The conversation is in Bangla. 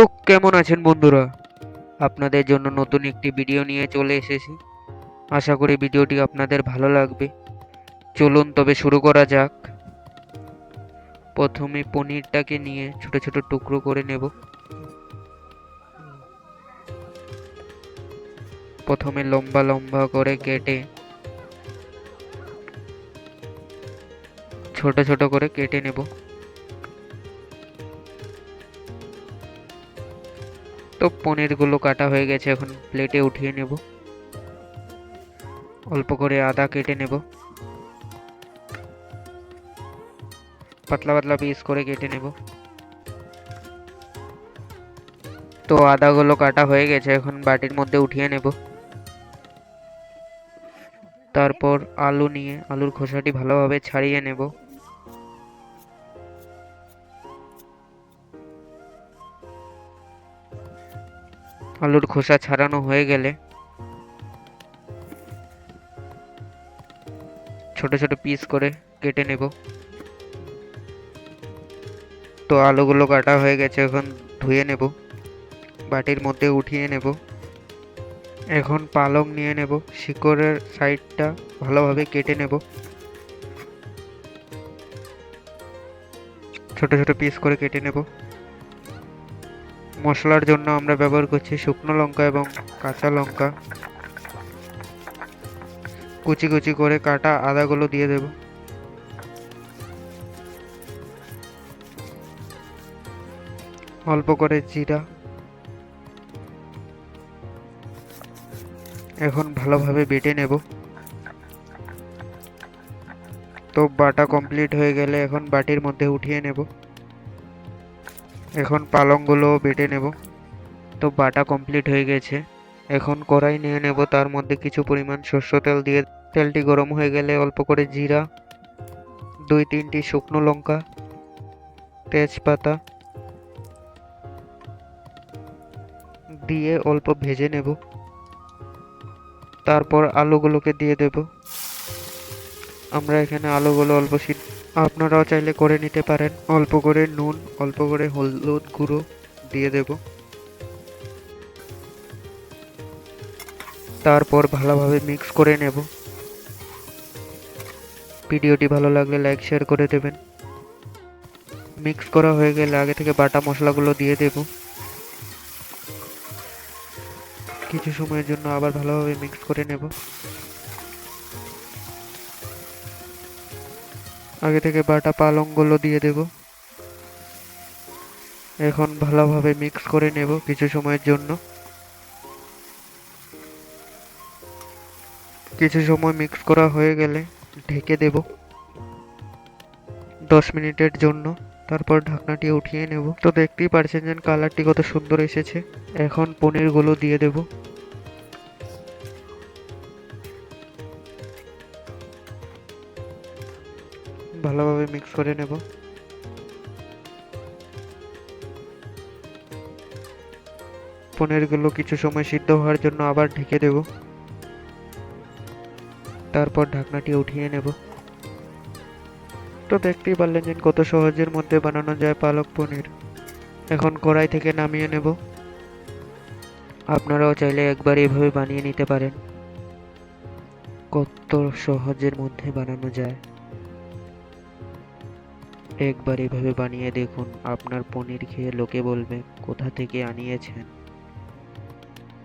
তো কেমন আছেন বন্ধুরা? আপনাদের জন্য নতুন একটি ভিডিও নিয়ে চলে এসেছি। আশা করি ভিডিওটি আপনাদের ভালো লাগবে। চলুন তবে শুরু করা যাক। প্রথমে পনিরটাকে নিয়ে ছোট ছোট টুকরো করে নেব। প্রথমে লম্বা লম্বা করে কেটে ছোট ছোট করে কেটে নেব। তো পনিরগুলো কাটা হয়ে গেছে, এখন প্লেটে উঠিয়ে নেব। অল্প করে আদা কেটে নেব। পাতলা পাতলা পিস করে কেটে নেব। তো আদাগুলো কাটা হয়ে গেছে, এখন বাটির মধ্যে উঠিয়ে নেব। তারপর আলু নিয়ে, আলুর খোসাটি ভালোভাবে ছাড়িয়ে নেব। আলুর খোসা ছাড়ানো হয়ে গেলে ছোট ছোট পিস করে কেটে নেব। তো আলুগুলো কাটা হয়ে গেছে, এখন ধুয়ে নেব। বাটির মধ্যে উঠিয়ে নেব। এখন পালং নিয়ে নেব। শিকড়ের সাইডটা ভালোভাবে কেটে নেব। ছোট ছোট পিস করে কেটে নেব। মশলার জন্য আমরা ব্যবহার করছি শুকনো লঙ্কা এবং কাঁচা লঙ্কা। কুচি কুচি করে কাটা আদাগুলো দিয়ে দেব। অল্প করে জিরা। এখন ভালোভাবে বেটে নেব। তো বাটা কমপ্লিট হয়ে গেলে এখন বাটির মধ্যে উঠিয়ে নেব। এখন পালংগুলো বেটে নেব। তো বাটা কমপ্লিট হয়ে গেছে। এখন কড়াই নিয়ে নেব, তার মধ্যে কিছু পরিমাণ সর্ষে তেল দিয়ে, তেলটি গরম হয়ে গেলে অল্প করে জিরা, দুই তিনটি শুকনো লঙ্কা, তেজপাতা দিয়ে অল্প ভেজে নেব। তারপর আলুগুলোকে দিয়ে দেব। আমরা এখানে আলুগুলো অল্প সিদ্ধ আপনারাও চাইলে করে নিতে পারেন। অল্প করে নুন, অল্প করে হলুদ গুঁড়ো দিয়ে দেব। তারপর ভালোভাবে মিক্স করে নেব। ভিডিওটি ভালো লাগলে লাইক শেয়ার করে দেবেন। মিক্স করা হয়ে গেলে আগে থেকে বাটা মশলাগুলো দিয়ে দেব। কিছু সময়ের জন্য আবার ভালোভাবে মিক্স করে নেব। আগে থেকে বাটা পালংগুলো দিয়ে দেব। এখন ভালোভাবে মিক্স করে নেব কিছু সময়ের জন্য। কিছু সময় মিক্স করা হয়ে গেলে ঢেকে দেব। দশ মিনিটের জন্য। তারপর ঢাকনাটি উঠিয়ে নেব। তো দেখতেই পারছেন যে কালারটি কত সুন্দর এসেছে। এখন পনিরগুলো দিয়ে দেব। ভালোভাবে মিক্স করে নেব। পনিরগুলো কিছু সময় সিদ্ধ হওয়ার জন্য আবার ঢেকে দেব। তারপর ঢাকনাটি উঠিয়ে নেব। তো দেখতেই পারলেন যে কত সহজের মধ্যে বানানো যায় পালক পনির। এখন কড়াই থেকে নামিয়ে নেব। আপনারাও চাইলে একবার এইভাবে বানিয়ে নিতে পারেন। কত সহজের মধ্যে বানানো যায়। একবার এভাবে বানিয়ে দেখুন আপনার পনির খেয়ে লোকে বলবে কোথা থেকে আনিয়েছেন?